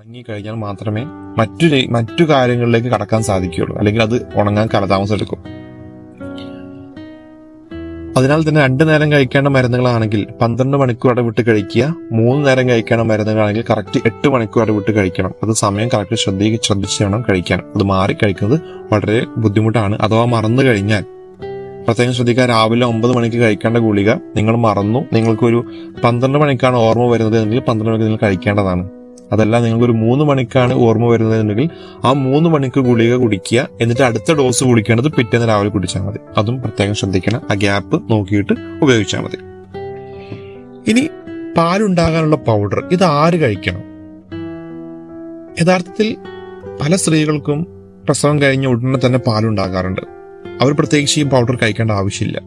ഉണങ്ങി കഴിഞ്ഞാൽ മാത്രമേ മറ്റു മറ്റു കാര്യങ്ങളിലേക്ക് കടക്കാൻ സാധിക്കുകയുള്ളൂ. അല്ലെങ്കിൽ അത് ഉണങ്ങാൻ കാലതാമസം എടുക്കും. അതിനാൽ തന്നെ രണ്ടു നേരം കഴിക്കേണ്ട മരുന്നുകളാണെങ്കിൽ പന്ത്രണ്ട് മണിക്കൂർ ഇടവിട്ട് കഴിക്കുക മൂന്ന് നേരം കഴിക്കേണ്ട മരുന്നുകളാണെങ്കിൽ കറക്റ്റ് എട്ട് മണിക്കൂർ ഇടവിട്ട് കഴിക്കണം. അത് സമയം കറക്റ്റ് ശ്രദ്ധി ശ്രദ്ധിച്ച് വേണം കഴിക്കാൻ. അത് മാറി കഴിക്കുന്നത് വളരെ ബുദ്ധിമുട്ടാണ്. അഥവാ മറന്നു കഴിഞ്ഞാൽ. പ്രത്യേകം ശ്രദ്ധിക്കുക രാവിലെ ഒമ്പത് മണിക്ക് കഴിക്കേണ്ട ഗുളിക നിങ്ങൾ മറന്നു. നിങ്ങൾക്കൊരു പന്ത്രണ്ട് മണിക്കാണ് ഓർമ്മ വരുന്നത് എങ്കിൽ പന്ത്രണ്ട് മണിക്ക് നിങ്ങൾ കഴിക്കേണ്ടതാണ്. അതല്ല നിങ്ങൾക്കൊരു മൂന്ന് മണിക്കാണ് ഓർമ്മ വരുന്നത് എന്നുണ്ടെങ്കിൽ ആ മൂന്ന് മണിക്ക് ഗുളിക കുടിക്കുക. എന്നിട്ട് അടുത്ത ഡോസ് കുടിക്കേണ്ടത് പിറ്റേന്ന് രാവിലെ കുടിച്ചാൽ മതി. അതും പ്രത്യേകം ശ്രദ്ധിക്കണം. ആ ഗ്യാപ്പ് നോക്കിയിട്ട് ഉപയോഗിച്ചാൽ മതി. ഇനി പാലുണ്ടാകാനുള്ള പൗഡർ ഇത് ആര് കഴിക്കണം? യഥാർത്ഥത്തിൽ പല സ്ത്രീകൾക്കും പ്രസവം കഴിഞ്ഞ ഉടനെ തന്നെ പാലുണ്ടാകാറുണ്ട്. അവർ പ്രത്യേകിച്ച് ഈ പൗഡർ കഴിക്കേണ്ട ആവശ്യമില്ല.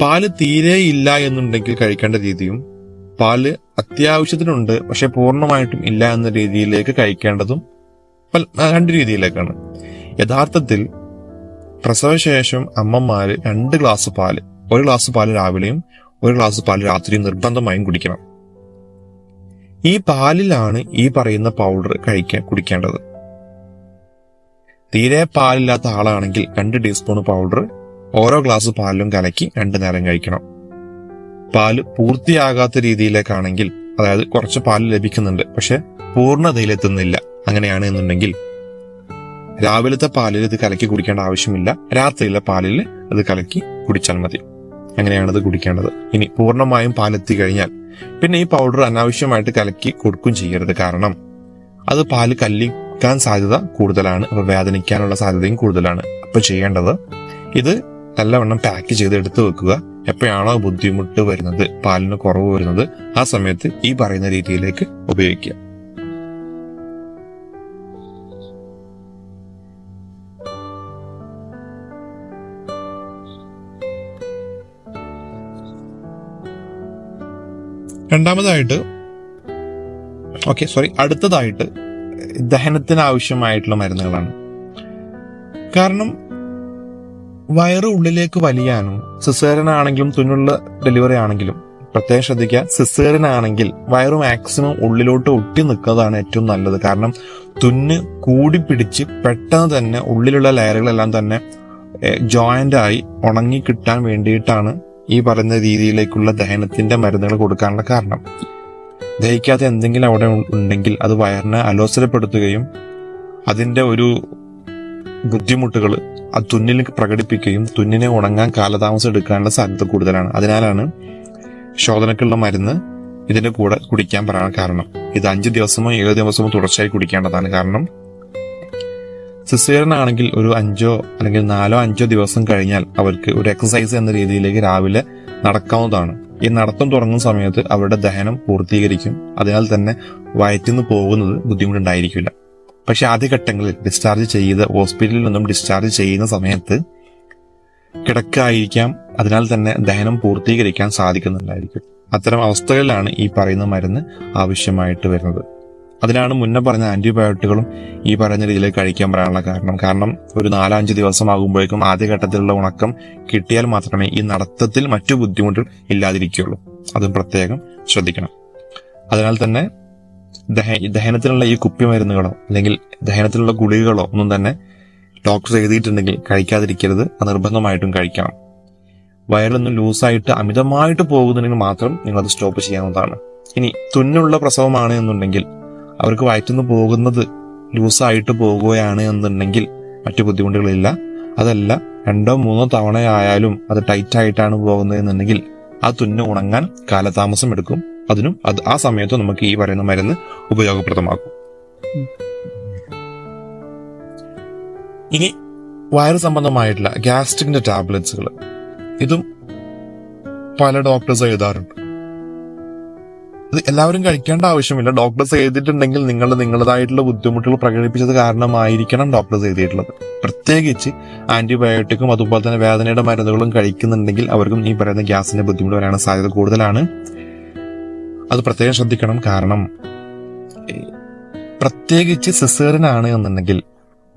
പാൽ തീരെ ഇല്ല എന്നുണ്ടെങ്കിൽ കഴിക്കേണ്ട രീതിയും പാൽ അത്യാവശ്യത്തിനുണ്ട് പക്ഷെ പൂർണമായിട്ടും ഇല്ല എന്ന രീതിയിലേക്ക് കഴിക്കേണ്ടതും രണ്ട് രീതിയിലേക്കാണ്. യഥാർത്ഥത്തിൽ പ്രസവശേഷം അമ്മമാര് രണ്ട് ഗ്ലാസ് പാൽ ഒരു ഗ്ലാസ് പാൽ രാവിലെയും ഒരു ഗ്ലാസ് പാൽ രാത്രിയും നിർബന്ധമായും കുടിക്കണം. ഈ പാലിലാണ് ഈ പറയുന്ന പൗഡർ കഴിക്കാൻ കുടിക്കേണ്ടത്. തീരെ പാലില്ലാത്ത ആളാണെങ്കിൽ രണ്ട് ടീസ്പൂൺ പൗഡർ ഓരോ ഗ്ലാസ് പാലിലും കലക്കി രണ്ടു നേരം കഴിക്കണം. പാൽ പൂർത്തിയാകാത്ത രീതിയിലേക്കാണെങ്കിൽ അതായത് കുറച്ച് പാൽ ലഭിക്കുന്നുണ്ട് പക്ഷെ പൂർണതയിലെത്തുന്നില്ല. അങ്ങനെയാണ് എന്നുണ്ടെങ്കിൽ രാവിലത്തെ പാലിൽ ഇത് കലക്കി കുടിക്കേണ്ട ആവശ്യമില്ല. രാത്രിയിലെ പാലിൽ ഇത് കലക്കി കുടിച്ചാൽ മതി. അങ്ങനെയാണ് ഇത് കുടിക്കേണ്ടത്. ഇനി പൂർണമായും പാലെത്തി കഴിഞ്ഞാൽ പിന്നെ ഈ പൗഡർ അനാവശ്യമായിട്ട് കലക്കി കൊടുക്കും ചെയ്യരുത്. കാരണം അത് പാൽ കല്ലിക്കാൻ സാധ്യത കൂടുതലാണ് അപ്പൊ വേദനിക്കാനുള്ള സാധ്യതയും കൂടുതലാണ്. അപ്പൊ ചെയ്യേണ്ടത് ഇത് നല്ലവണ്ണം പാക്ക് ചെയ്ത് എടുത്തു വെക്കുക. എപ്പോഴാണോ ബുദ്ധിമുട്ട് വരുന്നത് പാലിന് കുറവ് വരുന്നത് ആ സമയത്ത് ഈ പറയുന്ന രീതിയിലേക്ക് ഉപയോഗിക്കുക. രണ്ടാമതായിട്ട് ഓക്കെ സോറി അടുത്തതായിട്ട് ദഹനത്തിന് ആവശ്യമായിട്ടുള്ള മരുന്നുകളാണ്. കാരണം വയറ് ഉള്ളിലേക്ക് വലിയാനും സിസേറിൻ ആണെങ്കിലും തുന്നുള്ള ഡെലിവറി ആണെങ്കിലും പ്രത്യേകം ശ്രദ്ധിക്കുക. സിസേറിൻ ആണെങ്കിൽ വയറ് മാക്സിമം ഉള്ളിലോട്ട് ഒട്ടി നിൽക്കുന്നതാണ് ഏറ്റവും നല്ലത്. കാരണം തുന്ന് കൂടി പിടിച്ച് പെട്ടെന്ന് തന്നെ ഉള്ളിലുള്ള ലെയറുകളെല്ലാം തന്നെ ജോയിന്റ് ആയി ഉണങ്ങി കിട്ടാൻ വേണ്ടിയിട്ടാണ് ഈ പറയുന്ന രീതിയിലേക്കുള്ള ദഹനത്തിന്റെ മരുന്നുകൾ കൊടുക്കാനുള്ള കാരണം. ദഹിക്കാത്ത എന്തെങ്കിലും അവിടെ ഉണ്ടെങ്കിൽ അത് വയറിനെ അലോസരപ്പെടുത്തുകയും അതിന്റെ ഒരു ബുദ്ധിമുട്ടുകൾ ആ തുന്നിൽ പ്രകടിപ്പിക്കുകയും തുന്നിനെ ഉണങ്ങാൻ കാലതാമസം എടുക്കാനുള്ള സാധ്യത കൂടുതലാണ്. അതിനാലാണ് ശോധനക്കുള്ള മരുന്ന് ഇതിന്റെ കൂടെ കുടിക്കാൻ പറയാൻ കാരണം. ഇത് അഞ്ച് ദിവസമോ ഏഴ് ദിവസമോ തുടർച്ചയായി കുടിക്കേണ്ടതാണ് കാരണം സിസേറിയൻ ആണെങ്കിൽ ഒരു അഞ്ചോ അല്ലെങ്കിൽ നാലോ അഞ്ചോ ദിവസം കഴിഞ്ഞാൽ അവർക്ക് ഒരു എക്സസൈസ് എന്ന രീതിയിലേക്ക് രാവിലെ നടക്കാവുന്നതാണ്. ഈ നടത്തം തുടങ്ങുന്ന സമയത്ത് അവരുടെ ദഹനം പൂർത്തീകരിക്കും. അതിനാൽ തന്നെ വയറ്റിൽ നിന്ന് പോകുന്നത് ബുദ്ധിമുട്ടുണ്ടായിരിക്കില്ല. പക്ഷെ ആദ്യഘട്ടങ്ങളിൽ ഡിസ്ചാർജ് ചെയ്ത് ഹോസ്പിറ്റലിൽ നിന്നും ഡിസ്ചാർജ് ചെയ്യുന്ന സമയത്ത് കിടക്കായിരിക്കാം. അതിനാൽ തന്നെ ദഹനം പൂർത്തീകരിക്കാൻ സാധിക്കുന്നുണ്ടായിരിക്കും. അത്തരം അവസ്ഥകളിലാണ് ഈ പറയുന്ന മരുന്ന് ആവശ്യമായിട്ട് വരുന്നത്. അതിനാണ് മുന്നേ പറഞ്ഞ ആന്റിബയോട്ടിക്കുകളും ഈ പറഞ്ഞ രീതിയിൽ കഴിക്കാൻ പറയാനുള്ള കാരണം. കാരണം ഒരു നാലഞ്ച് ദിവസം ആകുമ്പോഴേക്കും ആദ്യഘട്ടത്തിലുള്ള ഉണക്കം കിട്ടിയാൽ മാത്രമേ ഈ നടത്തത്തിൽ മറ്റു ബുദ്ധിമുട്ടുകൾ ഇല്ലാതിരിക്കുകയുള്ളൂ. അതും പ്രത്യേകം ശ്രദ്ധിക്കണം. അതിനാൽ തന്നെ ദഹനത്തിനുള്ള ഈ കുപ്പി മരുന്നുകളോ അല്ലെങ്കിൽ ദഹനത്തിനുള്ള ഗുളികകളോ ഒന്നും തന്നെ ഡോക്ടർ എഴുതിയിട്ടുണ്ടെങ്കിൽ കഴിക്കാതിരിക്കരുത്. അത് നിർബന്ധമായിട്ടും കഴിക്കണം. വയറൊന്നും ലൂസായിട്ട് അമിതമായിട്ട് പോകുന്നുണ്ടെങ്കിൽ മാത്രം നിങ്ങളത് സ്റ്റോപ്പ് ചെയ്യാവുന്നതാണ്. ഇനി തുന്നുള്ള പ്രസവമാണ് എന്നുണ്ടെങ്കിൽ അവർക്ക് വയറ്റുനിന്ന് പോകുന്നത് ലൂസായിട്ട് പോകുകയാണ് എന്നുണ്ടെങ്കിൽ മറ്റു ബുദ്ധിമുട്ടുകളില്ല. അതല്ല രണ്ടോ മൂന്നോ തവണയായാലും അത് ടൈറ്റായിട്ടാണ് പോകുന്നത് എന്നുണ്ടെങ്കിൽ ആ തുന്ന് ഉണങ്ങാൻ കാലതാമസം എടുക്കും അതിനും അത് ആ സമയത്ത് നമുക്ക് ഈ പറയുന്ന മരുന്ന് ഉപയോഗപ്രദമാക്കും. ഇനി വയറ് സംബന്ധമായിട്ടുള്ള ഗ്യാസ്ട്രിക്കിന്റെ ടാബ്ലറ്റ്സുകൾ ഇതും പല ഡോക്ടേഴ്സ് എഴുതാറുണ്ട്. ഇത് എല്ലാവരും കഴിക്കേണ്ട ആവശ്യമില്ല. ഡോക്ടേഴ്സ് എഴുതിയിട്ടുണ്ടെങ്കിൽ നിങ്ങൾ നിങ്ങളുടേതായിട്ടുള്ള ബുദ്ധിമുട്ടുകൾ പ്രകടിപ്പിച്ചത് കാരണമായിരിക്കണം ഡോക്ടേഴ്സ് എഴുതിയിട്ടുള്ളത്. പ്രത്യേകിച്ച് ആന്റിബയോട്ടിക്കും അതുപോലെ തന്നെ വേദനയുടെ മരുന്നുകളും കഴിക്കുന്നുണ്ടെങ്കിൽ അവർക്കും ഈ പറയുന്ന ഗ്യാസിന്റെ ബുദ്ധിമുട്ട് വരാനുള്ള സാധ്യത കൂടുതലാണ്. അത് പ്രത്യേകം ശ്രദ്ധിക്കണം. കാരണം പ്രത്യേകിച്ച് സിസേറിനാണ് എന്നുണ്ടെങ്കിൽ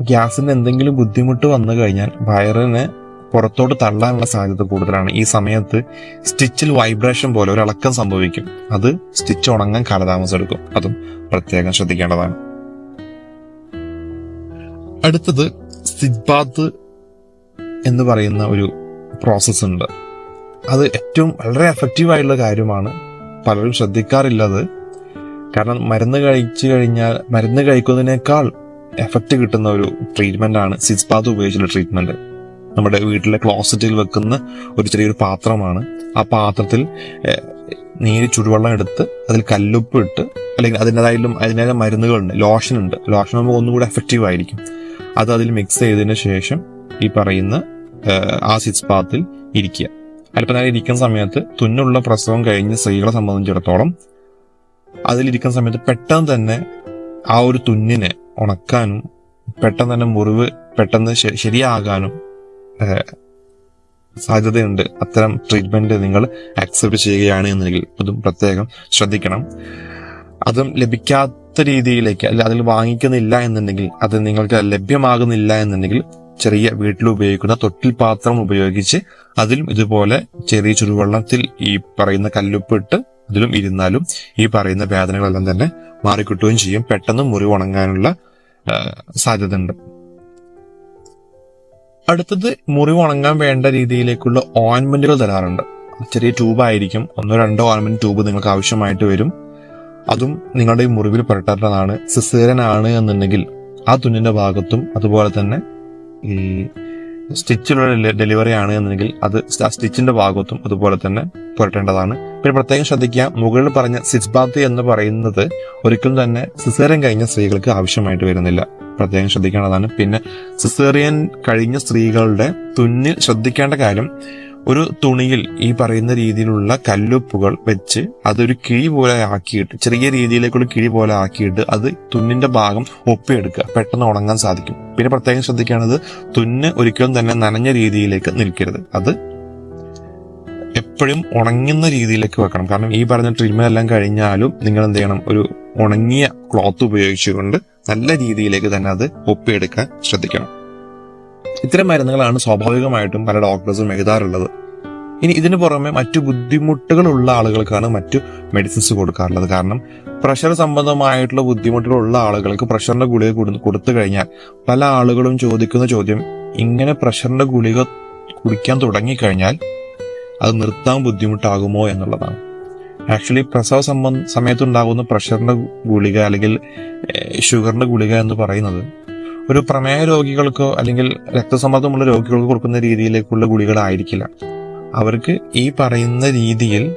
ഗ്യാസിന് എന്തെങ്കിലും ബുദ്ധിമുട്ട് വന്നു കഴിഞ്ഞാൽ വയറിനെ പുറത്തോട്ട് തള്ളാനുള്ള സാധ്യത കൂടുതലാണ്. ഈ സമയത്ത് സ്റ്റിച്ചിൽ വൈബ്രേഷൻ പോലെ ഒരു സംഭവിക്കും. അത് സ്റ്റിച്ച് ഉണങ്ങാൻ കാലതാമസം എടുക്കും. അതും പ്രത്യേകം ശ്രദ്ധിക്കേണ്ടതാണ്. അടുത്തത് സിദ്ബാത്ത് എന്ന് പറയുന്ന ഒരു പ്രോസസ്സ് ഉണ്ട് അത് ഏറ്റവും വളരെ എഫക്റ്റീവ് ആയിട്ടുള്ള കാര്യമാണ്. പലരും ശ്രദ്ധിക്കാറില്ലത്. കാരണം മരുന്ന് കഴിച്ചു കഴിഞ്ഞാൽ മരുന്ന് കഴിക്കുന്നതിനേക്കാൾ എഫക്റ്റ് കിട്ടുന്ന ഒരു ട്രീറ്റ്മെന്റ് ആണ് സിസ്പാത് ഉപയോഗിച്ചുള്ള ട്രീറ്റ്മെന്റ് നമ്മുടെ വീട്ടിലെ ക്ലോസറ്റിൽ വെക്കുന്ന ഒരു ചെറിയൊരു പാത്രമാണ്. ആ പാത്രത്തിൽ നീര് ചുടുവെള്ളം എടുത്ത് അതിൽ കല്ലുപ്പ് ഇട്ട് അല്ലെങ്കിൽ അതിന്റെതായാലും അതിന്റെതായ മരുന്നുകളുണ്ട് ലോഷൻ ഉണ്ട്. ലോഷൻ ആകുമ്പോൾ ഒന്നുകൂടെ എഫക്റ്റീവ് ആയിരിക്കും. അത് അതിൽ മിക്സ് ചെയ്തതിന് ശേഷം ഈ പറയുന്ന ആ സിസ്പാത്തിൽ ഇരിക്കുക. അല്പം നേരം ഇരിക്കുന്ന സമയത്ത് തുന്നുള്ള പ്രസവം കഴിഞ്ഞ് സ്ത്രീകളെ സംബന്ധിച്ചിടത്തോളം അതിലിരിക്കുന്ന സമയത്ത് പെട്ടെന്ന് തന്നെ ആ ഒരു തുന്നിനെ ഉണക്കാനും പെട്ടെന്ന് തന്നെ മുറിവ് പെട്ടെന്ന് ശരിയാകാനും സാധ്യതയുണ്ട്. അത്തരം ട്രീറ്റ്മെന്റ് നിങ്ങൾ അക്സെപ്റ്റ് ചെയ്യുകയാണ് എന്നെങ്കിൽ അതും പ്രത്യേകം ശ്രദ്ധിക്കണം. അതും ലഭിക്കാത്ത രീതിയിലേക്ക് അല്ല അതിൽ വാങ്ങിക്കുന്നില്ല എന്നുണ്ടെങ്കിൽ അത് നിങ്ങൾക്ക് ലഭ്യമാകുന്നില്ല എന്നുണ്ടെങ്കിൽ ചെറിയ വീട്ടിൽ ഉപയോഗിക്കുന്ന തൊട്ടിൽ പാത്രം ഉപയോഗിച്ച് അതിലും ഇതുപോലെ ചെറിയ ചുടുവെള്ളത്തിൽ ഈ പറയുന്ന കല്ലുപ്പിട്ട് അതിലും ഇരുന്നാലും ഈ പറയുന്ന വേദനകളെല്ലാം തന്നെ മാറിക്കിട്ടുകയും ചെയ്യും. പെട്ടെന്ന് മുറിവ് ഉണങ്ങാനുള്ള സാധ്യത ഉണ്ട് അടുത്തത് മുറിവ് ഉണങ്ങാൻ വേണ്ട രീതിയിലേക്കുള്ള ഓയിൻമെന്റുകൾ തരാറുണ്ട്. ചെറിയ ട്യൂബായിരിക്കും. ഒന്നോ രണ്ടോ ഓയിൻമെന്റ് ട്യൂബ് നിങ്ങൾക്ക് ആവശ്യമായിട്ട് വരും. അതും നിങ്ങളുടെ ഈ മുറിവിൽ പുരട്ടേണ്ടതാണ്. സിസേരൻ ആണ് എന്നുണ്ടെങ്കിൽ ആ തുന്നിന്റെ ഭാഗത്തും അതുപോലെ തന്നെ ഈ സ്റ്റിച്ചിലുള്ള ഡെലിവറി ആണ് എന്നുണ്ടെങ്കിൽ അത് ആ സ്റ്റിച്ചിന്റെ ഭാഗത്തും അതുപോലെ തന്നെ പുരട്ടേണ്ടതാണ്. പിന്നെ പ്രത്യേകം ശ്രദ്ധിക്കുക മുകളിൽ പറഞ്ഞ സിസ്ബാത്ത് എന്ന് പറയുന്നത് ഒരിക്കലും തന്നെ സിസേറിയൻ കഴിഞ്ഞ സ്ത്രീകൾക്ക് ആവശ്യമായിട്ട് വരുന്നില്ല. പ്രത്യേകം ശ്രദ്ധിക്കേണ്ടതാണ്. പിന്നെ സിസേറിയൻ കഴിഞ്ഞ സ്ത്രീകളുടെ തുന്നിൽ ശ്രദ്ധിക്കേണ്ട കാര്യം ഒരു തുണിയിൽ ഈ പറയുന്ന രീതിയിലുള്ള കല്ലുപ്പുകൾ വെച്ച് അതൊരു കിഴി പോലെ ആക്കിയിട്ട് ചെറിയ രീതിയിലേക്കുള്ള കിഴി പോലെ ആക്കിയിട്ട് അത് തുന്നിന്റെ ഭാഗം ഒപ്പിയെടുക്കുക. പെട്ടെന്ന് ഉണങ്ങാൻ സാധിക്കും. പിന്നെ പ്രത്യേകം ശ്രദ്ധിക്കേണ്ടത് തുന്ന് ഒരിക്കലും തന്നെ നനഞ്ഞ രീതിയിലേക്ക് നിൽക്കരുത്. അത് എപ്പോഴും ഉണങ്ങുന്ന രീതിയിലേക്ക് വെക്കണം. കാരണം ഈ പറഞ്ഞ ട്രീറ്റ്മെന്റ് എല്ലാം കഴിഞ്ഞാലും നിങ്ങൾ എന്ത് ചെയ്യണം? ഒരു ഉണങ്ങിയ ക്ലോത്ത് ഉപയോഗിച്ചുകൊണ്ട് നല്ല രീതിയിലേക്ക് തന്നെ അത് ഒപ്പിയെടുക്കാൻ ശ്രദ്ധിക്കണം. ഇത്തരം മരുന്നുകളാണ് സ്വാഭാവികമായിട്ടും പല ഡോക്ടേഴ്സും എഴുതാറുള്ളത്. ഇനി ഇതിനു പുറമെ മറ്റു ബുദ്ധിമുട്ടുകളുള്ള ആളുകൾക്കാണ് മറ്റു മെഡിസിൻസ് കൊടുക്കാറുള്ളത്. കാരണം പ്രഷർ സംബന്ധമായിട്ടുള്ള ബുദ്ധിമുട്ടുകളുള്ള ആളുകൾക്ക് പ്രഷറിന്റെ ഗുളിക കൊടുത്തു കഴിഞ്ഞാൽ പല ആളുകളും ചോദിക്കുന്ന ചോദ്യം ഇങ്ങനെ പ്രഷറിന്റെ ഗുളിക കുടിക്കാൻ തുടങ്ങിക്കഴിഞ്ഞാൽ അത് നിർത്താൻ ബുദ്ധിമുട്ടാകുമോ എന്നുള്ളതാണ്. ആക്ച്വലി പ്രസവ സംബന്ധ സമയത്തുണ്ടാകുന്ന പ്രഷറിന്റെ ഗുളിക അല്ലെങ്കിൽ ഷുഗറിന്റെ ഗുളിക എന്ന് പറയുന്നത് ഒരു പ്രമേയ രോഗികൾക്കോ അല്ലെങ്കിൽ രക്തസമ്മർദ്ദമുള്ള രോഗികൾക്ക് കൊടുക്കുന്ന രീതിയിലേക്കുള്ള ഗുളികളായിരിക്കില്ല. അവർക്ക് ഈ പറയുന്ന രീതിയിൽ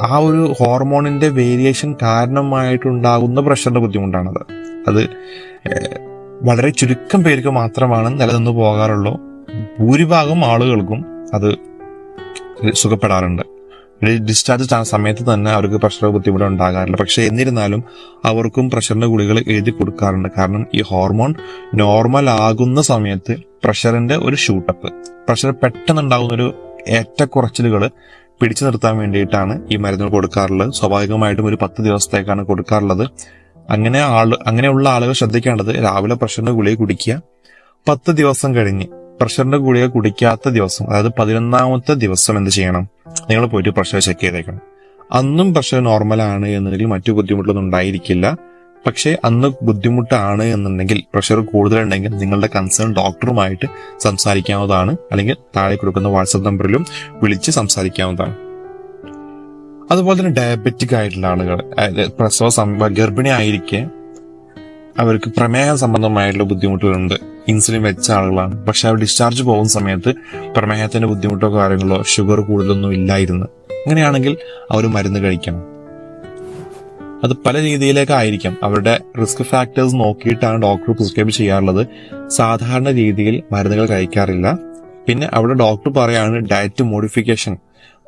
ആ ഒരു ഹോർമോണിന്റെ വേരിയേഷൻ കാരണമായിട്ടുണ്ടാകുന്ന പ്രഷറിന്റെ ബുദ്ധിമുട്ടാണത്. അത് വളരെ ചുരുക്കം പേർക്ക് മാത്രമാണ് നിലനിന്ന് പോകാറുള്ളൂ. ഭൂരിഭാഗം ആളുകൾക്കും അത് സുഖപ്പെടാറുണ്ട്. ഡിസ്ചാർജ് ആ സമയത്ത് തന്നെ അവർക്ക് പ്രഷർ ബുദ്ധിമുട്ട് ഉണ്ടാകാറില്ല. പക്ഷെ എന്നിരുന്നാലും അവർക്കും പ്രഷറിന്റെ ഗുളികൾ എഴുതി കൊടുക്കാറുണ്ട്. കാരണം ഈ ഹോർമോൺ നോർമൽ ആകുന്ന സമയത്ത് പ്രഷറിന്റെ ഒരു ഷൂട്ടപ്പ് പ്രഷർ പെട്ടെന്ന് ഉണ്ടാകുന്ന ഒരു ഏറ്റക്കുറച്ചിലുകൾ പിടിച്ചു നിർത്താൻ വേണ്ടിയിട്ടാണ് ഈ മരുന്നുകൾ കൊടുക്കാറുള്ളത്. സ്വാഭാവികമായിട്ടും ഒരു പത്ത് ദിവസത്തേക്കാണ് കൊടുക്കാറുള്ളത്. അങ്ങനെ ആൾ അങ്ങനെയുള്ള ആളുകൾ ശ്രദ്ധിക്കേണ്ടത് രാവിലെ പ്രഷറിന്റെ ഗുളിക കുടിക്കുക പത്ത് ദിവസം കഴിഞ്ഞ് പ്രഷറിന്റെ ഗുളിക കുടിക്കാത്ത ദിവസം അതായത് പതിനൊന്നാമത്തെ ദിവസം എന്ത് ചെയ്യണം? നിങ്ങൾ പോയിട്ട് പ്രഷർ ചെക്ക് ചെയ്തേക്കണം. അന്നും പ്രഷർ നോർമൽ ആണ് എന്നുണ്ടെങ്കിൽ മറ്റു ബുദ്ധിമുട്ടൊന്നും ഉണ്ടായിരിക്കില്ല. പക്ഷേ അന്ന് ബുദ്ധിമുട്ടാണ് എന്നുണ്ടെങ്കിൽ പ്രഷർ കൂടുതലുണ്ടെങ്കിൽ നിങ്ങളുടെ കൺസേൺ ഡോക്ടറുമായിട്ട് സംസാരിക്കാവുന്നതാണ്. അല്ലെങ്കിൽ താഴെ കൊടുക്കുന്ന വാട്സപ്പ് നമ്പറിലും വിളിച്ച് സംസാരിക്കാവുന്നതാണ്. അതുപോലെ തന്നെ ഡയബറ്റിക് ആയിട്ടുള്ള ആളുകൾ പ്രസവ ഗർഭിണി ആയിരിക്കെ അവർക്ക് പ്രമേഹ സംബന്ധമായിട്ടുള്ള ബുദ്ധിമുട്ടുകളുണ്ട്. ഇൻസുലിൻ വെച്ച ആളുകളാണ്. പക്ഷെ അവർ ഡിസ്ചാർജ് പോകുന്ന സമയത്ത് പ്രമേഹത്തിന്റെ ബുദ്ധിമുട്ടോ കാര്യങ്ങളോ ഷുഗർ കൂടുതലൊന്നും ഇല്ലായിരുന്നു. അങ്ങനെയാണെങ്കിൽ അവർ മരുന്ന് കഴിക്കണം. അത് പല രീതിയിലേക്കായിരിക്കാം അവരുടെ റിസ്ക് ഫാക്ടേഴ്സ് നോക്കിയിട്ടാണ് ഡോക്ടർ പ്രിസ്ക്രൈബ് ചെയ്യാറുള്ളത്. സാധാരണ രീതിയിൽ മരുന്നുകൾ കഴിക്കാറില്ല. പിന്നെ അവിടെ ഡോക്ടർ പറയാണ് ഡയറ്റ് മോഡിഫിക്കേഷൻ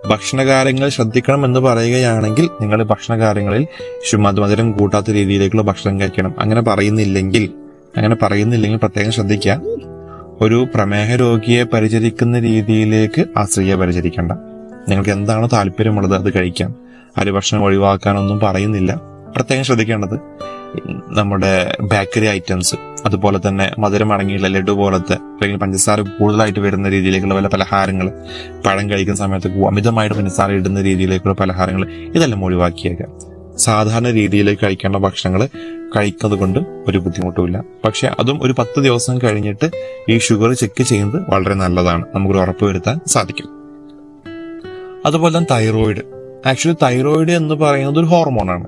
ഭക്ഷണകാര്യങ്ങൾ ശ്രദ്ധിക്കണം എന്ന് പറയുകയാണെങ്കിൽ നിങ്ങൾ ഭക്ഷണകാര്യങ്ങളിൽ ശു- മധു- മധുരം കൂട്ടാത്ത രീതിയിലേക്കുള്ള ഭക്ഷണം കഴിക്കണം. അങ്ങനെ പറയുന്നില്ലെങ്കിൽ അങ്ങനെ പറയുന്നില്ലെങ്കിൽ പ്രത്യേകം ശ്രദ്ധിക്കുക. ഒരു പ്രമേഹ രോഗിയെ പരിചരിക്കുന്ന രീതിയിലേക്ക് ആ സ്ത്രീയെ പരിചരിക്കണ്ട. നിങ്ങൾക്ക് എന്താണ് താല്പര്യമുള്ളത് അത് കഴിക്കാം. അരി ഭക്ഷണം ഒഴിവാക്കാനൊന്നും പറയുന്നില്ല. പ്രത്യേകം ശ്രദ്ധിക്കേണ്ടത് നമ്മുടെ ബേക്കറി ഐറ്റംസ് അതുപോലെ തന്നെ മധുരം അടങ്ങിയുള്ള ലഡു പോലത്തെ അല്ലെങ്കിൽ പഞ്ചസാര കൂടുതലായിട്ട് വരുന്ന രീതിയിലേക്കുള്ള പല പലഹാരങ്ങൾ പഴം കഴിക്കുന്ന സമയത്ത് അമിതമായിട്ട് പഞ്ചസാര ഇടുന്ന രീതിയിലേക്കുള്ള പലഹാരങ്ങൾ ഇതെല്ലാം ഒഴിവാക്കിയേക്കാം സാധാരണ രീതിയിലേക്ക് കഴിക്കേണ്ട ഭക്ഷണങ്ങൾ കഴിക്കുന്നത് കൊണ്ട് ഒരു ബുദ്ധിമുട്ടുമില്ല. പക്ഷെ അതും ഒരു പത്ത് ദിവസം കഴിഞ്ഞിട്ട് ഈ ഷുഗർ ചെക്ക് ചെയ്യുന്നത് വളരെ നല്ലതാണ്. നമുക്ക് ഉറപ്പ് വരുത്താൻ സാധിക്കും. അതുപോലെ തന്നെ തൈറോയിഡ്. ആക്ച്വലി തൈറോയിഡ് എന്ന് പറയുന്നത് ഒരു ഹോർമോണാണ്.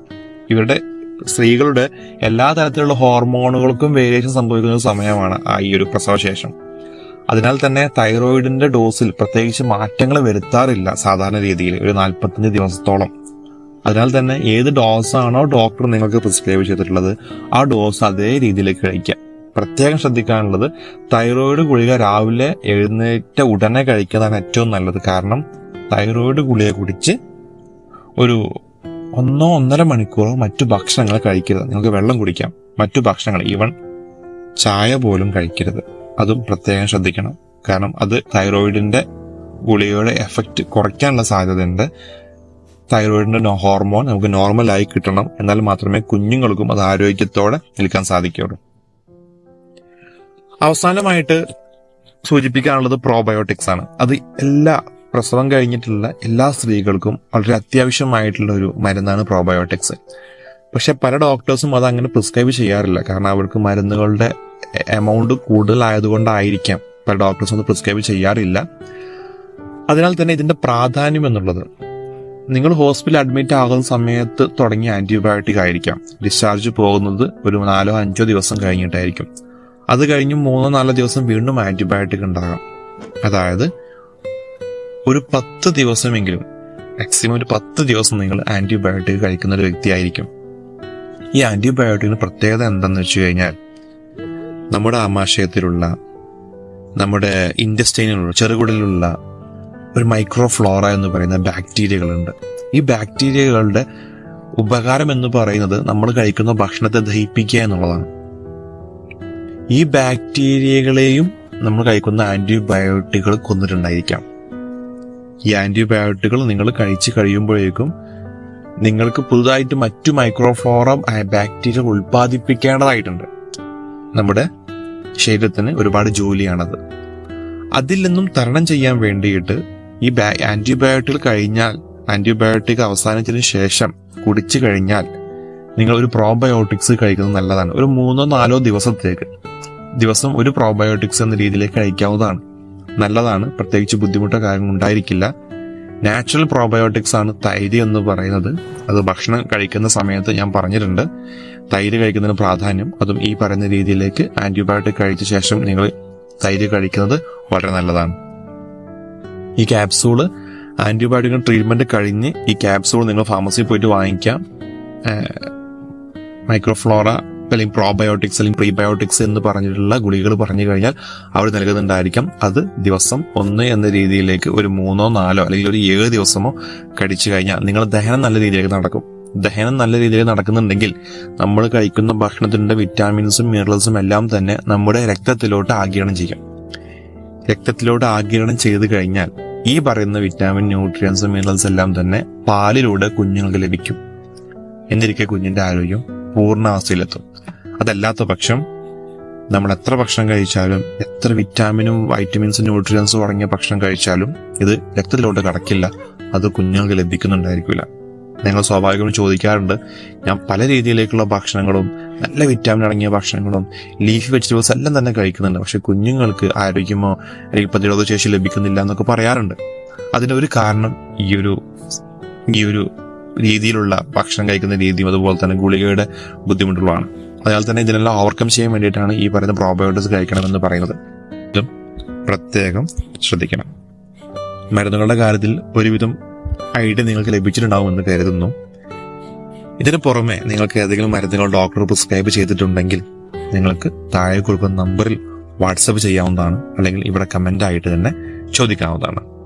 ഇവരുടെ സ്ത്രീകളുടെ എല്ലാ തരത്തിലുള്ള ഹോർമോണുകൾക്കും വേരിയേഷൻ സംഭവിക്കുന്ന ഒരു സമയമാണ് ആ ഈ ഒരു പ്രസവശേഷം. അതിനാൽ തന്നെ തൈറോയിഡിന്റെ ഡോസിൽ പ്രത്യേകിച്ച് മാറ്റങ്ങൾ വരുത്താറില്ല സാധാരണ രീതിയിൽ. ഒരു നാൽപ്പത്തഞ്ച് ദിവസത്തോളം. അതിനാൽ തന്നെ ഏത് ഡോസ് ആണോ ഡോക്ടർ നിങ്ങൾക്ക് പ്രിസ്ക്രൈബ് ചെയ്തിട്ടുള്ളത് ആ ഡോസ് അതേ രീതിയിലേക്ക് കഴിക്കുക പ്രത്യേകം ശ്രദ്ധിക്കാനുള്ളത് തൈറോയിഡ് ഗുളിക രാവിലെ എഴുന്നേറ്റ ഉടനെ കഴിക്കുന്നതാണ് ഏറ്റവും നല്ലത്. കാരണം തൈറോയിഡ് ഗുളിക കുടിച്ച് ഒരു ഒന്നോ ഒന്നര മണിക്കൂറോ മറ്റു ഭക്ഷണങ്ങൾ കഴിക്കരുത്. നിങ്ങൾക്ക് വെള്ളം കുടിക്കാം മറ്റു ഭക്ഷണങ്ങൾ ഈവൻ ചായ പോലും കഴിക്കരുത്. അതും പ്രത്യേകം ശ്രദ്ധിക്കണം. കാരണം അത് തൈറോയിഡിന്റെ ഗുളികയുടെ എഫക്റ്റ് കുറയ്ക്കാനുള്ള സാധ്യതയുണ്ട്. തൈറോയിഡിന്റെ ഹോർമോൺ നമുക്ക് നോർമലായി കിട്ടണം. എന്നാൽ മാത്രമേ കുഞ്ഞുങ്ങൾക്കും അത് ആരോഗ്യത്തോടെ നിൽക്കാൻ സാധിക്കുകയുള്ളൂ. അവസാനമായിട്ട് സൂചിപ്പിക്കാനുള്ളത് പ്രോബയോട്ടിക്സ് ആണ്. അത് എല്ലാ പ്രസവം കഴിഞ്ഞിട്ടുള്ള എല്ലാ സ്ത്രീകൾക്കും വളരെ അത്യാവശ്യമായിട്ടുള്ള ഒരു മരുന്നാണ് പ്രോബയോട്ടിക്സ് പക്ഷെ പല ഡോക്ടേഴ്സും അത് അങ്ങനെ പ്രിസ്ക്രൈബ് ചെയ്യാറില്ല. കാരണം അവർക്ക് മരുന്നുകളുടെ എമൗണ്ട് കൂടുതലായതുകൊണ്ടായിരിക്കാം. പല ഡോക്ടേഴ്സും അത് പ്രിസ്ക്രൈബ് ചെയ്യാറില്ല. അതിനാൽ തന്നെ ഇതിന്റെ പ്രാധാന്യം എന്നുള്ളത് നിങ്ങൾ ഹോസ്പിറ്റലിൽ അഡ്മിറ്റ് ആകുന്ന സമയത്ത് തുടങ്ങിയ ആന്റിബയോട്ടിക് ആയിരിക്കാം. ഡിസ്ചാർജ് പോകുന്നത് ഒരു നാലോ അഞ്ചോ ദിവസം കഴിഞ്ഞിട്ടായിരിക്കും. അത് കഴിഞ്ഞ് മൂന്നോ നാലോ ദിവസം വീണ്ടും ആന്റിബയോട്ടിക് ഉണ്ടാകാം. അതായത് ഒരു പത്ത് ദിവസമെങ്കിലും മാക്സിമം ഒരു പത്ത് ദിവസം നിങ്ങൾ ആന്റിബയോട്ടിക് കഴിക്കുന്ന ഒരു വ്യക്തിയായിരിക്കും. ഈ ആന്റിബയോട്ടിക്കിന് പ്രത്യേകത എന്തെന്ന് വെച്ച് കഴിഞ്ഞാൽ നമ്മുടെ ആമാശയത്തിലുള്ള നമ്മുടെ ഇൻഡസ്റ്റൈനിലുള്ള ചെറുകുടലിലുള്ള ഒരു മൈക്രോഫ്ലോറ എന്ന് പറയുന്ന ബാക്ടീരിയകളുണ്ട്. ഈ ബാക്ടീരിയകളുടെ ഉപകാരം എന്ന് പറയുന്നത് നമ്മൾ കഴിക്കുന്ന ഭക്ഷണത്തെ ദഹിപ്പിക്കുക എന്നുള്ളതാണ്. ഈ ബാക്ടീരിയകളെയും നമ്മൾ കഴിക്കുന്ന ആന്റിബയോട്ടിക്കുകൾ കൊന്നിട്ടുണ്ടായിരിക്കാം. ഈ ആന്റിബയോട്ടിക്കുകൾ നിങ്ങൾ കഴിച്ചു കഴിയുമ്പോഴേക്കും നിങ്ങൾക്ക് പുതുതായിട്ട് മറ്റു മൈക്രോഫ്ലോറ ബാക്ടീരിയ ഉൽപ്പാദിപ്പിക്കേണ്ടതായിട്ടുണ്ട്. നമ്മുടെ ശരീരത്തിന് ഒരുപാട് ജോലിയാണത്. അതിൽ നിന്നും തരണം ചെയ്യാൻ വേണ്ടിയിട്ട് ഈ ആന്റിബയോട്ടിക് കഴിഞ്ഞാൽ ആന്റിബയോട്ടിക് അവസാനിച്ചതിന് ശേഷം കുടിച്ചു കഴിഞ്ഞാൽ നിങ്ങൾ ഒരു പ്രോബയോട്ടിക്സ് കഴിക്കുന്നത് നല്ലതാണ്. ഒരു മൂന്നോ നാലോ ദിവസത്തേക്ക് ദിവസം ഒരു പ്രോബയോട്ടിക്സ് എന്ന രീതിയിലേക്ക് കഴിക്കാവുന്നതാണ്. നല്ലതാണ്. പ്രത്യേകിച്ച് ബുദ്ധിമുട്ടോ കാര്യങ്ങൾ ഉണ്ടായിരിക്കില്ല. നാച്ചുറൽ പ്രോബയോട്ടിക്സ് ആണ് തൈര് എന്ന് പറയുന്നത്. അത് ഭക്ഷണം കഴിക്കുന്ന സമയത്ത് ഞാൻ പറഞ്ഞിട്ടുണ്ട്. തൈര് കഴിക്കുന്നതിന് പ്രാധാന്യം. അതും ഈ പറയുന്ന രീതിയിലേക്ക് ആന്റിബയോട്ടിക് കഴിച്ച ശേഷം നിങ്ങൾ തൈര് കഴിക്കുന്നത് വളരെ നല്ലതാണ്. ഈ ക്യാപ്സൂൾ ആന്റിബയോട്ടിക് ട്രീറ്റ്മെന്റ് കഴിഞ്ഞ് ഈ ക്യാപ്സൂൾ നിങ്ങൾ ഫാർമസിയിൽ പോയിട്ട് വാങ്ങിക്കാം. മൈക്രോഫ്ലോറ അല്ലെങ്കിൽ പ്രോബയോട്ടിക്സ് അല്ലെങ്കിൽ പ്രീബയോട്ടിക്സ് എന്ന് പറഞ്ഞിട്ടുള്ള ഗുളികകൾ പറഞ്ഞു കഴിഞ്ഞാൽ അവർ നൽകുന്നുണ്ടായിരിക്കാം. അത് ദിവസം ഒന്ന് എന്ന രീതിയിലേക്ക് ഒരു മൂന്നോ നാലോ അല്ലെങ്കിൽ ഒരു ഏഴ് ദിവസമോ കഴിച്ചു കഴിഞ്ഞാൽ നിങ്ങൾ ദഹനം നല്ല രീതിയിലേക്ക് നടക്കും. ദഹനം നല്ല രീതിയിൽ നടക്കുന്നുണ്ടെങ്കിൽ നമ്മൾ കഴിക്കുന്ന ഭക്ഷണത്തിന്റെ വിറ്റാമിൻസും മിനറൽസും എല്ലാം തന്നെ നമ്മുടെ രക്തത്തിലോട്ട് ആഗിരണം ചെയ്യും. രക്തത്തിലോട്ട് ആഗിരണം ചെയ്തു കഴിഞ്ഞാൽ ഈ പറയുന്ന വിറ്റാമിൻ ന്യൂട്രിയൻസ് മിനറൽസ് എല്ലാം തന്നെ പാലിലൂടെ കുഞ്ഞുങ്ങൾക്ക് ലഭിക്കും. എന്നിരിക്കെ കുഞ്ഞിന്റെ ആരോഗ്യം പൂർണാവസ്ഥയിലെത്തും അതല്ലാത്ത പക്ഷം നമ്മൾ എത്ര ഭക്ഷണം കഴിച്ചാലും എത്ര വിറ്റാമിനും വൈറ്റമിൻസും ന്യൂട്രിയൻസും അടങ്ങിയ ഭക്ഷണം കഴിച്ചാലും ഇത് രക്തത്തിലോട്ട് കടക്കില്ല. അത് കുഞ്ഞുങ്ങൾക്ക് ലഭിക്കുന്നുണ്ടായിരിക്കില്ല. നിങ്ങൾ സ്വാഭാവികമായും ചോദിക്കാറുണ്ട് ഞാൻ പല രീതിയിലേക്കുള്ള ഭക്ഷണങ്ങളും നല്ല വിറ്റാമിൻ അടങ്ങിയ ഭക്ഷണങ്ങളും ലീഫ് വെജിറ്റബിൾസ് എല്ലാം തന്നെ കഴിക്കുന്നുണ്ട്. പക്ഷെ കുഞ്ഞുങ്ങൾക്ക് ആരോഗ്യമോ അല്ലെങ്കിൽ പ്രതിരോധ ശേഷി ലഭിക്കുന്നില്ല എന്നൊക്കെ പറയാറുണ്ട്. അതിനൊരു കാരണം ഈ ഒരു ഈ ഒരു രീതിയിലുള്ള ഭക്ഷണം കഴിക്കുന്ന രീതിയും അതുപോലെ തന്നെ ഗുളികയുടെ ബുദ്ധിമുട്ടുകളാണ് അതിനാൽ തന്നെ ഇതിനെല്ലാം ഓവർകം ചെയ്യാൻ വേണ്ടിയിട്ടാണ് ഈ പറയുന്ന പ്രോബയോട്ടിക്സ് കഴിക്കണമെന്ന് പറയുന്നത്. ഇതും പ്രത്യേകം ശ്രദ്ധിക്കണം. മരുന്നുകളുടെ കാര്യത്തിൽ ഒരുവിധം ഐഡിയ നിങ്ങൾക്ക് ലഭിച്ചിട്ടുണ്ടാവുമെന്ന് കരുതുന്നു. ഇതിന് പുറമെ നിങ്ങൾക്ക് ഏതെങ്കിലും മരുന്നുകൾ ഡോക്ടർ പ്രിസ്ക്രൈബ് ചെയ്തിട്ടുണ്ടെങ്കിൽ നിങ്ങൾക്ക് താഴെ കൊടുക്കുന്ന നമ്പറിൽ വാട്സപ്പ് ചെയ്യാവുന്നതാണ്. അല്ലെങ്കിൽ ഇവിടെ കമന്റ് ആയിട്ട് തന്നെ ചോദിക്കാവുന്നതാണ്.